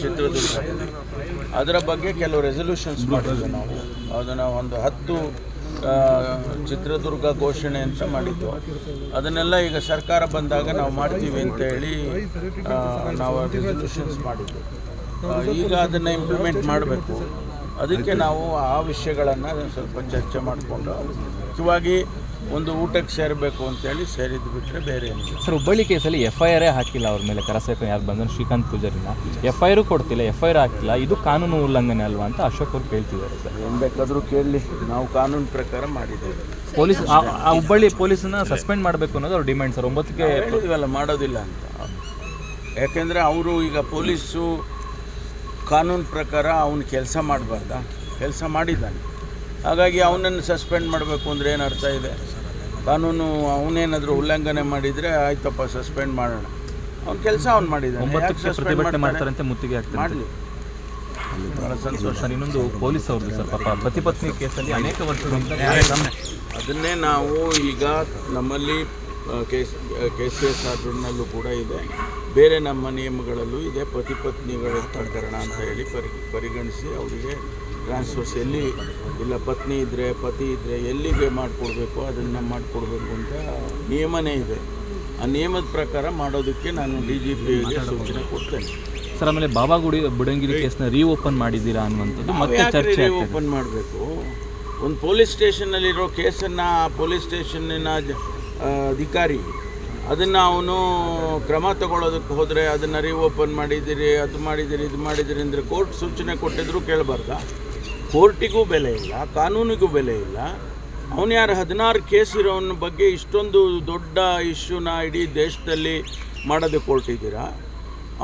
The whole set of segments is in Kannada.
ಚಿತ್ರದುರ್ಗದಲ್ಲಿ ಅದರ ಬಗ್ಗೆ ಕೆಲವು ರೆಸೊಲ್ಯೂಷನ್ಸ್ ಮಾಡಿದ್ವಿ ನಾವು. ಅದನ್ನು ಒಂದು ಹತ್ತು ಚಿತ್ರದುರ್ಗ ಘೋಷಣೆ ಅಂತ ಮಾಡಿದ್ದು ಅದನ್ನೆಲ್ಲ ಈಗ ಸರ್ಕಾರ ಬಂದಾಗ ನಾವು ಮಾಡ್ತೀವಿ ಅಂತ ಹೇಳಿ ನಾವು ರೆಸೊಲ್ಯೂಷನ್ಸ್ ಮಾಡಿದ್ದು ಈಗ ಅದನ್ನು ಇಂಪ್ಲಿಮೆಂಟ್ ಮಾಡಬೇಕು. ಅದಕ್ಕೆ ನಾವು ಆ ವಿಷಯಗಳನ್ನು ಸ್ವಲ್ಪ ಚರ್ಚೆ ಮಾಡಿಕೊಂಡು, ಮುಖ್ಯವಾಗಿ ಒಂದು ಊಟಕ್ಕೆ ಸೇರಬೇಕು ಅಂತೇಳಿ ಸೇರಿದ್ದು ಬಿಟ್ಟರೆ ಬೇರೆ ಏನಿಲ್ಲ ಸರ್ ಹುಬ್ಬಳ್ಳಿ ಕೇಸಲ್ಲಿ ಎಫ್ ಐ ಆರೇ ಹಾಕಿಲ್ಲ ಅವ್ರ ಮೇಲೆ ಕರಸೇಕ ಯಾರು ಬಂದರು? ಶ್ರೀಕಾಂತ್ ಪೂಜಾರಿನ. ಎಫ್ ಐ ಆರು ಕೊಡ್ತಿಲ್ಲ ಎಫ್ ಐ ಆರ್ ಹಾಕಿಲ್ಲ. ಇದು ಕಾನೂನು ಉಲ್ಲಂಘನೆ ಅಲ್ವಾ ಅಂತ ಅಶೋಕ್ ಅವ್ರು ಕೇಳ್ತಿದ್ದಾರೆ ಸರ್. ಏನು ಬೇಕಾದರೂ ಕೇಳಲಿ ನಾವು ಕಾನೂನು ಪ್ರಕಾರ ಮಾಡಿದ್ದೇವೆ. ಪೊಲೀಸ್ ಆ ಆ ಹುಬ್ಬಳ್ಳಿ ಪೊಲೀಸನ್ನ ಸಸ್ಪೆಂಡ್ ಮಾಡಬೇಕು ಅನ್ನೋದು ಅವ್ರ ಡಿಮ್ಯಾಂಡ್ ಸರ್. ಒಂಬತ್ತಕ್ಕೆ ಹೇಳಿದ್ವಲ್ಲ ಮಾಡೋದಿಲ್ಲ ಅಂತ. ಯಾಕೆಂದರೆ ಅವರು ಈಗ ಪೊಲೀಸು ಕಾನೂನು ಪ್ರಕಾರ ಅವನು ಕೆಲಸ ಮಾಡಬಾರ್ದ? ಕೆಲಸ ಮಾಡಿದ್ದಾನೆ. ಹಾಗಾಗಿ ಅವನನ್ನು ಸಸ್ಪೆಂಡ್ ಮಾಡಬೇಕು ಅಂದರೆ ಏನು ಅರ್ಥ ಇದೆ? ಕಾನೂನು ಅವನೇನಾದರೂ ಉಲ್ಲಂಘನೆ ಮಾಡಿದರೆ ಆಯ್ತಪ್ಪ ಸಸ್ಪೆಂಡ್ ಮಾಡೋಣ. ಅವ್ನ ಕೆಲಸ ಅವ್ನು ಮಾಡಿದ್ದಾನೆ? ಮಾಡ್ತಾರಂತೆ ಮುತ್ತಿಗೆ ಮಾಡಲಿ. ಬಹಳ ಸಂತೋಷ. ಸರ್ ಇನ್ನೊಂದು ಪೊಲೀಸ್ ಅವ್ರದ್ದು ಸರ್ ಪಾಪ ಪ್ರತಿಪತ್ನಿ ಕೇಸಲ್ಲಿ ಅನೇಕ ವರ್ಷಗಳಿಂದ ಅದನ್ನೇ ನಾವು ಈಗ ನಮ್ಮಲ್ಲಿ ಕೆ ಕೆ ಸಿ ಎಸ್ ಆರ್ಡರ್ನಲ್ಲೂ ಕೂಡ ಇದೆ. ಬೇರೆ ನಮ್ಮ ನಿಯಮಗಳಲ್ಲೂ ಇದೆ. ಪತಿ ಪತ್ನಿಗಳ ಪ್ರಕರಣ ಅಂತ ಹೇಳಿ ಪರಿ ಪರಿಗಣಿಸಿ ಅವರಿಗೆ ಟ್ರಾನ್ಸ್ಫರ್ಸ್ ಎಲ್ಲಿ ಇಲ್ಲ ಪತ್ನಿ ಇದ್ದರೆ ಪತಿ ಇದ್ದರೆ ಎಲ್ಲಿಗೆ ಮಾಡಿಕೊಡ್ಬೇಕು ಅದನ್ನು ಮಾಡಿಕೊಡ್ಬೇಕು ಅಂತ ನಿಯಮನೇ ಇದೆ. ಆ ನಿಯಮದ ಪ್ರಕಾರ ಮಾಡೋದಕ್ಕೆ ನಾನು ಡಿ ಜಿ ಪಿ ಸೂಚನೆ ಕೊಡ್ತೇನೆ. ಸರ್ ಆಮೇಲೆ ಬಾಬಾಗುಡಿ ಬುಡಂಗಿರಿ ಕೇಸ್ನ ರೀಓಪನ್ ಮಾಡಿದ್ದೀರಾ ಅನ್ನುವಂಥದ್ದು ಮತ್ತೆ ಚರ್ಚೆ ಓಪನ್ ಮಾಡಬೇಕು? ಒಂದು ಪೊಲೀಸ್ ಸ್ಟೇಷನ್ನಲ್ಲಿರೋ ಕೇಸನ್ನು ಆ ಪೊಲೀಸ್ ಸ್ಟೇಷನ್ನಿನ ಅಧಿಕಾರಿ ಅದನ್ನು ಅವನು ಕ್ರಮ ತಗೊಳ್ಳೋದಕ್ಕೆ ಹೋದರೆ ಅದನ್ನು ರೀಓಪನ್ ಮಾಡಿದ್ದೀರಿ ಅದು ಮಾಡಿದ್ದೀರಿ ಇದು ಮಾಡಿದ್ದೀರಿ ಅಂದರೆ ಕೋರ್ಟ್ ಸೂಚನೆ ಕೊಟ್ಟಿದ್ರು ಕೇಳಬಾರ್ದ? ಕೋರ್ಟಿಗೂ ಬೆಲೆ ಇಲ್ಲ, ಕಾನೂನಿಗೂ ಬೆಲೆ ಇಲ್ಲ. ಅವನು ಯಾರು ಹದಿನಾರು ಕೇಸ್ ಇರೋನ ಬಗ್ಗೆ ಇಷ್ಟೊಂದು ದೊಡ್ಡ ಇಶ್ಯೂನ ಇಡೀ ದೇಶದಲ್ಲಿ ಮಾಡೋದಕ್ಕೆ ಹೊರಟಿದ್ದೀರಾ?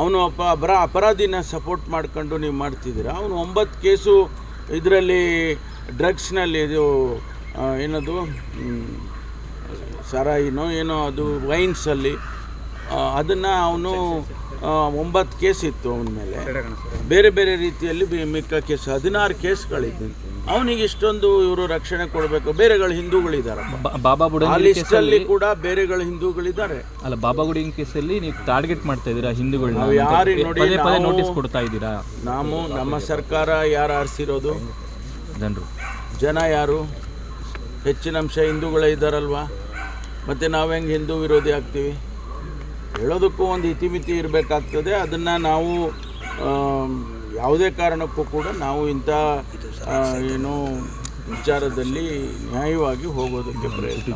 ಅವನು ಅಪ ಅಪರ ಅಪರಾಧಿನ ಸಪೋರ್ಟ್ ಮಾಡ್ಕೊಂಡು ನೀವು ಮಾಡ್ತಿದ್ದೀರಾ? ಅವನು ಒಂಬತ್ತು ಕೇಸು ಇದರಲ್ಲಿ ಡ್ರಗ್ಸ್ನಲ್ಲಿ ಇದು ಏನದು ಸಾರಾಯಿನೋ ಏನೋ ಅದು ವೈನ್ಸಲ್ಲಿ ಅದನ್ನು ಅವನು ಒಂಬತ್ತು ಕೇಸ್ ಇತ್ತು ಅವನ ಮೇಲೆ. ಬೇರೆ ಬೇರೆ ರೀತಿಯಲ್ಲಿ ಮಿಕ್ಕ ಕೇಸ್ ಹದಿನಾರು ಕೇಸ್ಗಳಿದ್ದು ಅವನಿಗೆ ಇಷ್ಟೊಂದು ಇವರು ರಕ್ಷಣೆ ಕೊಡಬೇಕು. ಬೇರೆಗಳು ಹಿಂದೂಗಳಿದ್ದಾರೆ ಬಾ- ಬಾಬಾ ಆ ಬುಡಂಗಿರಿ ಲಿಸ್ಟಲ್ಲಿ ಕೂಡ ಬೇರೆಗಳ ಹಿಂದೂಗಳಿದ್ದಾರೆ. ಅಲ್ಲ ಬಾಬಾ ಗುಡಿ ಕೇಸಲ್ಲಿ ನೀವು ಟಾರ್ಗೆಟ್ ಮಾಡ್ತಾ ಇದ್ದೀರಾ ಹಿಂದೂಗಳನ್ನ? ನಾವು ಯಾರಿಗೆ ನೋಡಿ ಪದೇ ಪದೇ ನೋಟಿಸ್ ಕೊಡ್ತಾ ಇದ್ದೀರಾ? ನಾವು ನಮ್ಮ ಸರ್ಕಾರ ಯಾರು ಆರಿಸಿರೋದು? ಜನರು ಜನ ಯಾರು? ಹೆಚ್ಚಿನ ಅಂಶ ಹಿಂದೂಗಳೇ ಇದ್ದಾರಲ್ವಾ? ಮತ್ತು ನಾವು ಹೆಂಗೆ ಹಿಂದೂ ವಿರೋಧಿ ಆಗ್ತೀವಿ? ಹೇಳೋದಕ್ಕೂ ಒಂದು ಇತಿಮಿತಿ ಇರಬೇಕಾಗ್ತದೆ. ಅದನ್ನು ನಾವು ಯಾವುದೇ ಕಾರಣಕ್ಕೂ ಕೂಡ ನಾವು ಇಂಥ ಏನು ವಿಚಾರದಲ್ಲಿ ನ್ಯಾಯವಾಗಿ ಹೋಗೋದಕ್ಕೆ ಪ್ರಯತ್ನ